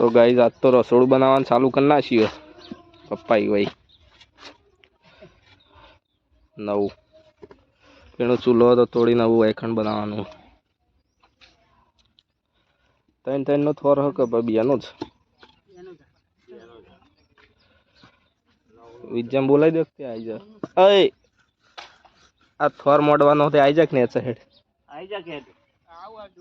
તો ગાઈઝ આજ તો રસોડું બનાવવાનું ચાલુ કરી નાખીએ. પપ્પાઈ ભાઈ નવું. પેલો ચૂલો હતો, તોડી નવું વાયખંડ બનાવવાનું. ત્રણ ત્રણ નો થોર હક બીજાનો જ? વિજ્જામ બોલાવી દે તે આવી જા. અય! આ થોર મોડવાનો તે આવી જાક ને હેડ આઈ જાક કે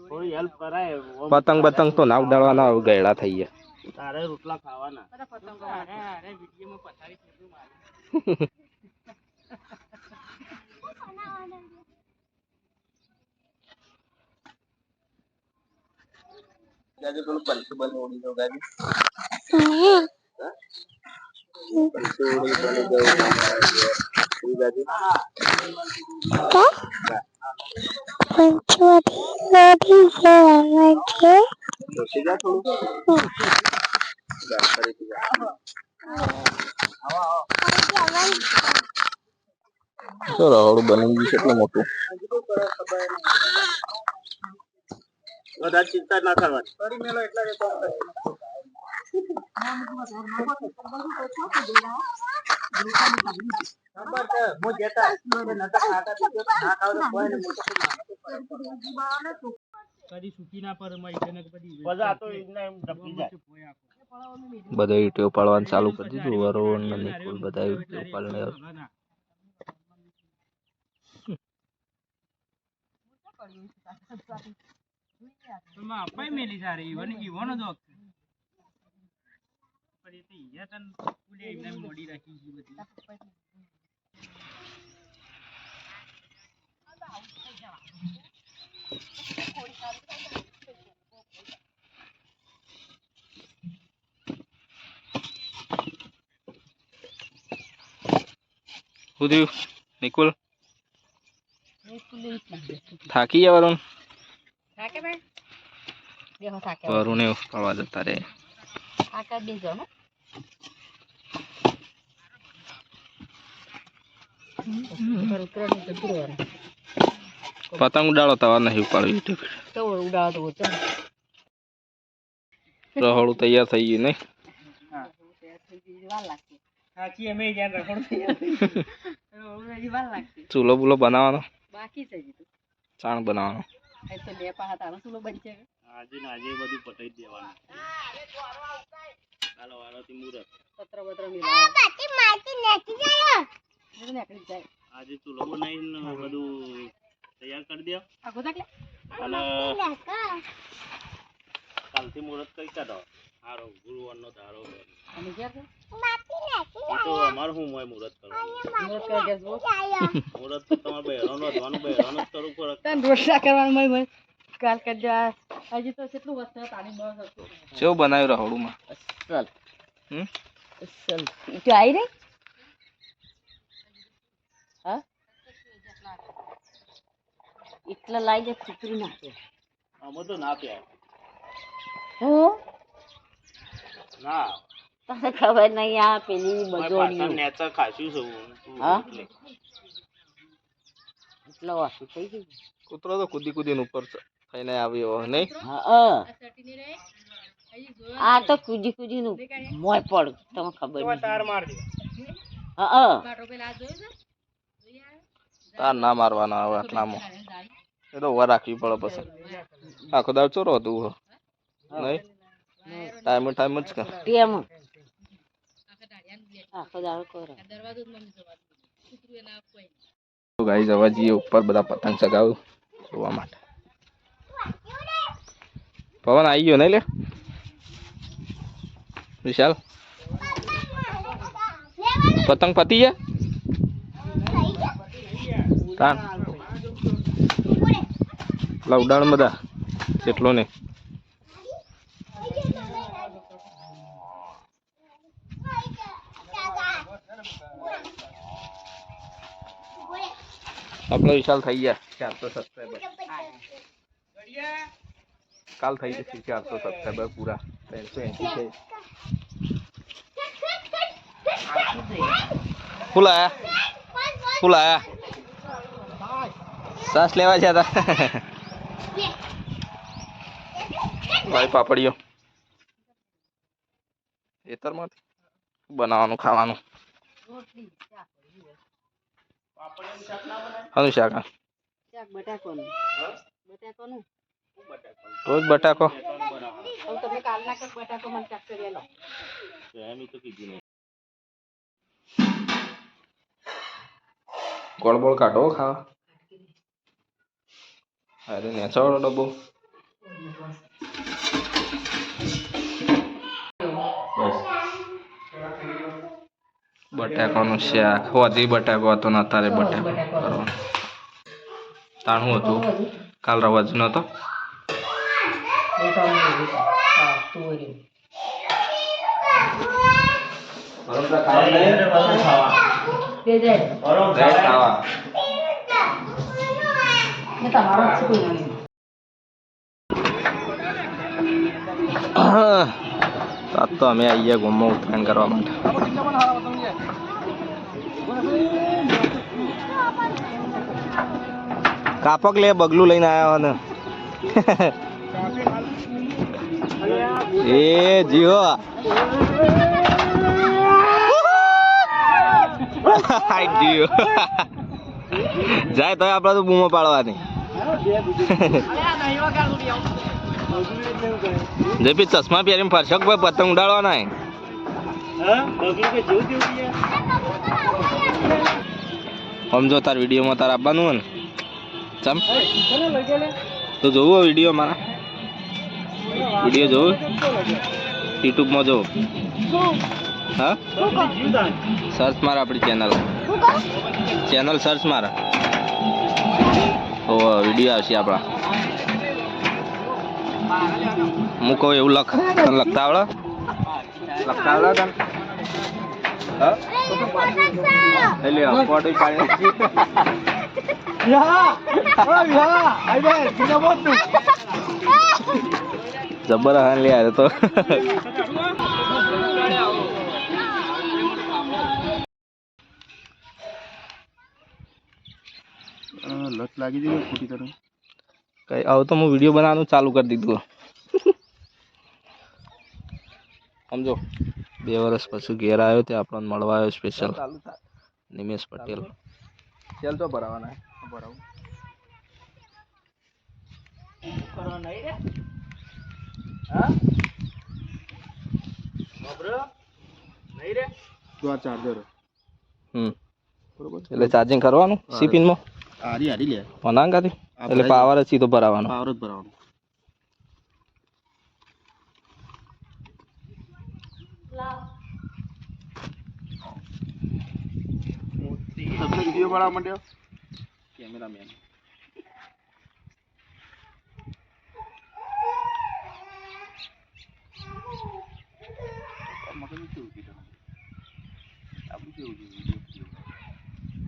થોડી હેલ્પ કરાય પતંગ બતંગ તો ના ઉડાડવાના ગયડા થઈ ગયા. તારે રોટલા ખાવાના. ગાજી પેલું પંચું બંધ ઉડી દો ગાજી પંચું ઉડી બની ગયું મોટું વધારે ચિંતા ના કરવાની ફરી મેલો એટલા જ કામ કરે કદી સુકી ના પર બધા તો ઇના એમ ડબકી જાય. બધા યુટ્યુબ પાડવાનું ચાલુ કરી દીધું વરુણ ને નિકુલ બધા યુટ્યુબ પાડને. અપાઈ મેલી સારી ઈવન ઈવન જ પણ એ તો ઈયા તન પુલે એમને મોડી રાખી છે બધી. શું થયું નિકુલ થાકી ગયા વરુણ વરુણ એવું પાડવા જતા રે પતંગ ઉડાડો તવા નહીં ઉપાડ્યું યુટ્યુબ રહોડું તૈયાર થઈ ગયું નહીં સાચી અમે જ્યાં રખડું ચૂલો બુલો બનાવવાનો? બાકી છે હજી તો. ચાણ બનાવવાનો. એ તો બનશે આજે ને આજે બધું પતાઈ દેવાનું. હાલો હાલોથી મુહૂર્ત પત્ર મિલાવો. જાય. આજે ચૂલો બનાવીને બધું તૈયાર કરી દે અને કાલથી મુહૂર્ત કઈ કાઢો? હારો ગુરુવારનો ધારો. અને તો અમારે શું હોય મુરત કરવાનું? મુરત તો તમારે બહેરાનો અધવાનું બહેરાનો સ્તર ઉપર તને રોટલા કરવાનું મય મય કાલ કરી દે હજી તો કેટલું વસ્તુ તાણી બસ હતું. કેવું બનાવ્યું રહોડુંમાં? ચાલ હમ? ચાલ ઈટો આવી રહી હા? એટલા લાઈ દે ખીચડી નાખે. અમે તો ના પ્યા હું? ના. તને ખબર નહીં આ પેલી બજોડી નેચર ખાસ્યું છે હું. હા? એટલો વાસુ થઈ ગયું કૂતરો તો કૂદી કૂદીને ઉપર થઈને આવ્યો નહીં? હા આ તો કૂદી કુદી નું મોય પડ તમને ખબર તાર નહીં માર દે. હા તાર ના મારવાના હવે આટલામાં. એ તો ઊભા રાખવી પડે પછી. આખો દાવ ચોરો હતું હો. નહીં? ટાઈમ ટાઈમ જ કે. તેમ આખો દાડો કરો. તો ગાઈઝ જવા જઈએ ઉપર બધા પતંગ ચગાવ્યું જોવા માટે. પવન આવી ગયો નહીં લે? વિશાલ? પતંગ પતી ગયા? તાન. પેલા ઉડાણ બધા જેટલો ને. આપણો વિશાલ થઈ ગયા. ચારસો સબસ્ક્રાઈબર કાલ થઈ જશે ચારસો સબસ્ક્રાઈબર પૂરા. ત્રણસો એંસી છે. ફૂલ આયા? ફૂલ આયા? સાસ લેવા છે ભાઈ પાપડીઓ. ખેતરમાંથી બનાવવાનું, ખાવાનું રોટલી શાક પાપડીનું શાક ના બનાય હનું શાક બટાકોનું. બટાકોનું? રોજ બટાકો. તમે કાલના કે બટાકો મને શાક કરી એમ તો કીધું ગોળબોળ કાઢો ખા અરે નેચાવડો ડબ્બો. બટાકાનું શાક. હોજી બટાકો હતો ને અત્યારે બટાકો. તાણું હતું. કાલ રવાજ નતો ખાવા. આજ તો અમે આવી ગયા ગુમમાં ઉત્તરાયણ કરવા માટે. કાપક લે, બગલું લઈને આવ્યા ને એ જીઓ જાય તો આપણે તો બૂમો પાડવાની. જેપી ચશ્મા પહેરીને ફરશો ભાઈ પતંગ ઉડાડવાના હે? હા? બગલું કે જેવું સમજો તાર વિડીયોમાં તાર આપવાનું હોય ને. ચમ? તો જોવું વીડિયો મારા? વીડિયો જોવું? યુટ્યુબમાં જોવું. હા? સર્ચ મારા આપણી ચેનલ ચેનલ સર્ચ મારા. તો વીડિયો આવશે આપણા. કહું એવું લખ, તને લખતા આવડે? લખતા આવડે તને? પાડી જબર હાન લે તો. લત લાગી જાય ખોટી તને? કઈ આવું તો હું વીડિયો બનાવવાનું ચાલુ કરી દીધું સમજો? બે વર્ષ પછી ઘેર આવ્યો તે આપણને મળવા આવ્યો સ્પેશિયલ નિમેશ પટેલ. ચાલ તો ભરાવાના ભરાવું. એટલે ચાર્જિંગ કરવાનું? સીપિનમાં પિનમાં આરી આરી લે. અનાંગાથી આ એટલે પાવર જ સીધો ભરાવાનો. પાવર જ ભરાવાનો. તમને વીડિયો બનાવવા માંડ્યો? કેમેરામેન.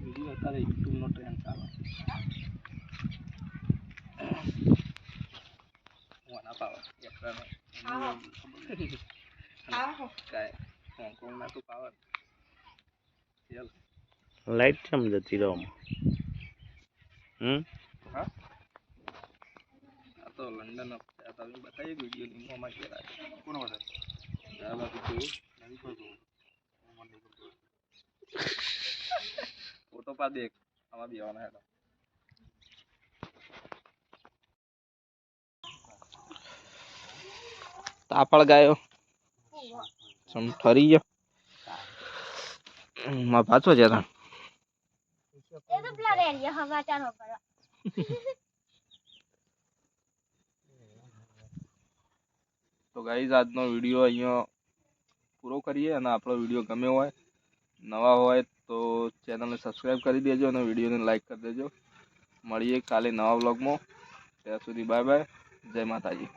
વીડિયો અત્યારે યુટ્યુબનો ટ્રેન્ડ ચાલે. વાના પાવર એક્સ્ટ્રાનો કાંઈ હોંગકોંગના તો પાવર ચાલ. લાઈટ કેમ જતી રહો હમ? હા. આ તો લંડન આ તમે બતાવી વીડિયો નિમોમાં કે કોણ વધારે આ બાજુ જોયું નવી કોઈ જોવું. ફોટો પા દેખ આમાં બેવાના હેડો તાપડ ગાયો. સમ ઠરી ગયો. માં પાછો છે તા. તો ગાઈઝ આજનો વીડિયો અહીંયા પૂરો કરીએ અને આપણો વીડિયો ગમ્યો હોય નવા હોય તો ચેનલને સબસ્ક્રાઈબ કરી દેજો અને વિડીયોને લાઈક કરી દેજો. મળીએ કાલે નવા વ્લોગમાં. ત્યાં સુધી બાય બાય. જય માતાજી.